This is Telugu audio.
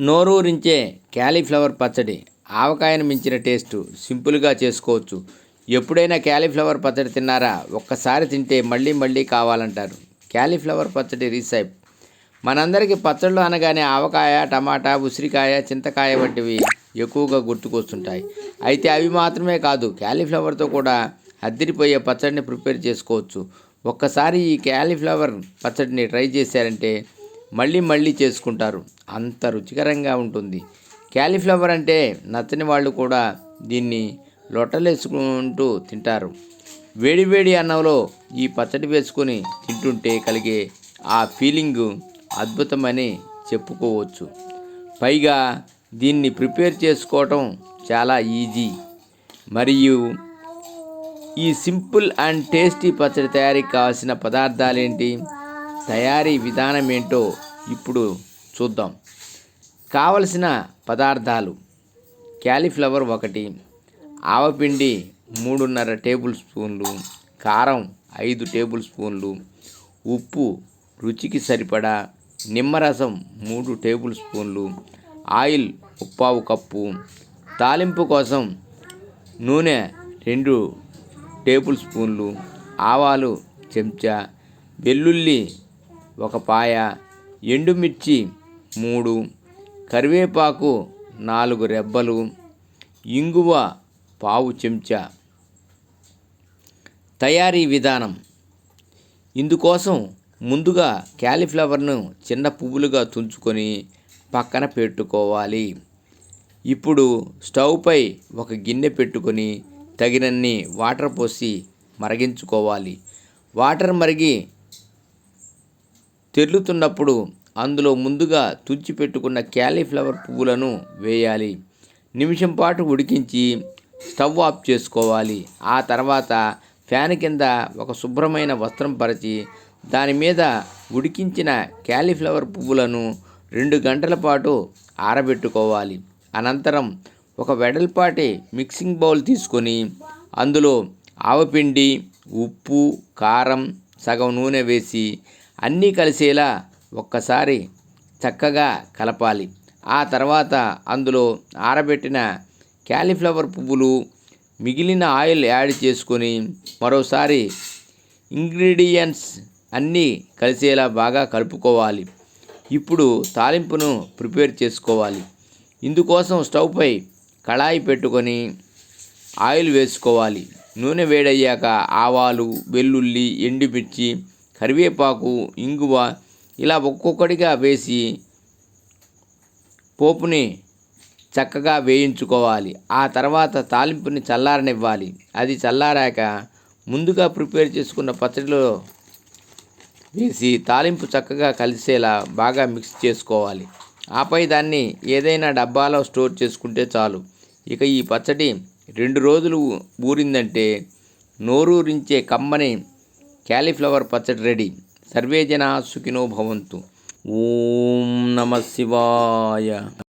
నోరూరించే క్యాలీఫ్లవర్ పచ్చడి ఆవకాయను మించిన టేస్ట్ సింపుల్గా చేసుకోవచ్చు. ఎప్పుడైనా క్యాలీఫ్లవర్ పచ్చడి తిన్నారా? ఒక్కసారి తింటే మళ్ళీ మళ్ళీ కావాలంటారు. క్యాలీఫ్లవర్ పచ్చడి రీసైప్. మనందరికీ పచ్చళ్ళు అనగానే ఆవకాయ టమాటా ఉసిరికాయ చింతకాయ వంటివి ఎక్కువగా గుర్తుకొస్తుంటాయి. అయితే అవి మాత్రమే కాదు క్యాలీఫ్లవర్తో కూడా అద్దిరిపోయే పచ్చడిని ప్రిపేర్ చేసుకోవచ్చు. ఒక్కసారి ఈ క్యాలీఫ్లవర్ పచ్చడిని ట్రై చేశారంటే మళ్ళీ మళ్ళీ చేసుకుంటారు. అంత రుచికరంగా ఉంటుంది. క్యాలీఫ్లవర్ అంటే నచ్చని వాళ్ళు కూడా దీన్ని లొట్టలేసుకుంటూ తింటారు. వేడివేడి అన్నంలో ఈ పచ్చడి వేసుకొని తింటుంటే కలిగే ఆ ఫీలింగ్ అద్భుతమని చెప్పుకోవచ్చు. పైగా దీన్ని ప్రిపేర్ చేసుకోవటం చాలా ఈజీ. మరియు ఈ సింపుల్ అండ్ టేస్టీ పచ్చడి తయారీకి కావాల్సిన పదార్థాలు ఏంటి తయారీ విధానం ఏంటో ఇప్పుడు చూద్దాం. కావలసిన పదార్థాలు. క్యాలీఫ్లవర్ ఒకటి ఆవపిండి మూడున్నర టేబుల్ స్పూన్లు కారం ఐదు టేబుల్ స్పూన్లు ఉప్పు రుచికి సరిపడా నిమ్మరసం మూడు టేబుల్ స్పూన్లు ఆయిల్ ముప్పావు కప్పు తాలింపు కోసం నూనె రెండు టేబుల్ స్పూన్లు ఆవాలు చెంచా వెల్లుల్లి ఒక పాయ ఎండుమిర్చి మూడు కరివేపాకు నాలుగు రెబ్బలు ఇంగువ పావు చెంచా. తయారీ విధానం. ఇందుకోసం ముందుగా క్యాలీఫ్లవర్ను చిన్న పువ్వులుగా తుంచుకొని పక్కన పెట్టుకోవాలి. ఇప్పుడు స్టవ్పై ఒక గిన్నె పెట్టుకొని తగినన్ని వాటర్ పోసి మరిగించుకోవాలి. వాటర్ మరిగి తెర్లుతున్నప్పుడు అందులో ముందుగా తుంచి పెట్టుకున్న క్యాలీఫ్లవర్ పువ్వులను వేయాలి. నిమిషం పాటు ఉడికించి స్టవ్ ఆఫ్ చేసుకోవాలి. ఆ తర్వాత ఫ్యాన్ కింద ఒక శుభ్రమైన వస్త్రం పరిచి దాని మీద ఉడికించిన క్యాలీఫ్లవర్ పువ్వులను రెండు గంటల పాటు ఆరబెట్టుకోవాలి. అనంతరం ఒక వెడల్పాటి మిక్సింగ్ బౌల్ తీసుకొని అందులో ఆవపిండి ఉప్పు కారం సగం నూనె వేసి అన్నీ కలిసేలా ఒక్కసారి చక్కగా కలపాలి. ఆ తర్వాత అందులో ఆరబెట్టిన క్యాలీఫ్లవర్ పువ్వులు మిగిలిన ఆయిల్ యాడ్ చేసుకొని మరోసారి ఇంగ్రీడియంట్స్ అన్నీ కలిసేలా బాగా కలుపుకోవాలి. ఇప్పుడు తాలింపును ప్రిపేర్ చేసుకోవాలి. ఇందుకోసం స్టవ్పై కళాయి పెట్టుకొని ఆయిల్ వేసుకోవాలి. నూనె వేడయ్యాక ఆవాలు వెల్లుల్లి ఎండుమిర్చి కరివేపాకు ఇంగువ ఇలా ఒక్కొక్కటిగా వేసి పోపుని చక్కగా వేయించుకోవాలి. ఆ తర్వాత తాలింపుని చల్లారనివ్వాలి. అది చల్లారాక ముందుగా ప్రిపేర్ చేసుకున్న పచ్చడిలో వేసి తాలింపు చక్కగా కలిసేలా బాగా మిక్స్ చేసుకోవాలి. ఆపై దాన్ని ఏదైనా డబ్బాలో స్టోర్ చేసుకుంటే చాలు. ఇక ఈ పచ్చడి రెండు రోజులు ఊరిందంటే నోరూరించే కమ్మని క్యాలీఫ్లవర్ పచ్చడి రెడీ. సర్వే జనా సుఖినో భవంతు. ఓం నమ శివాయ.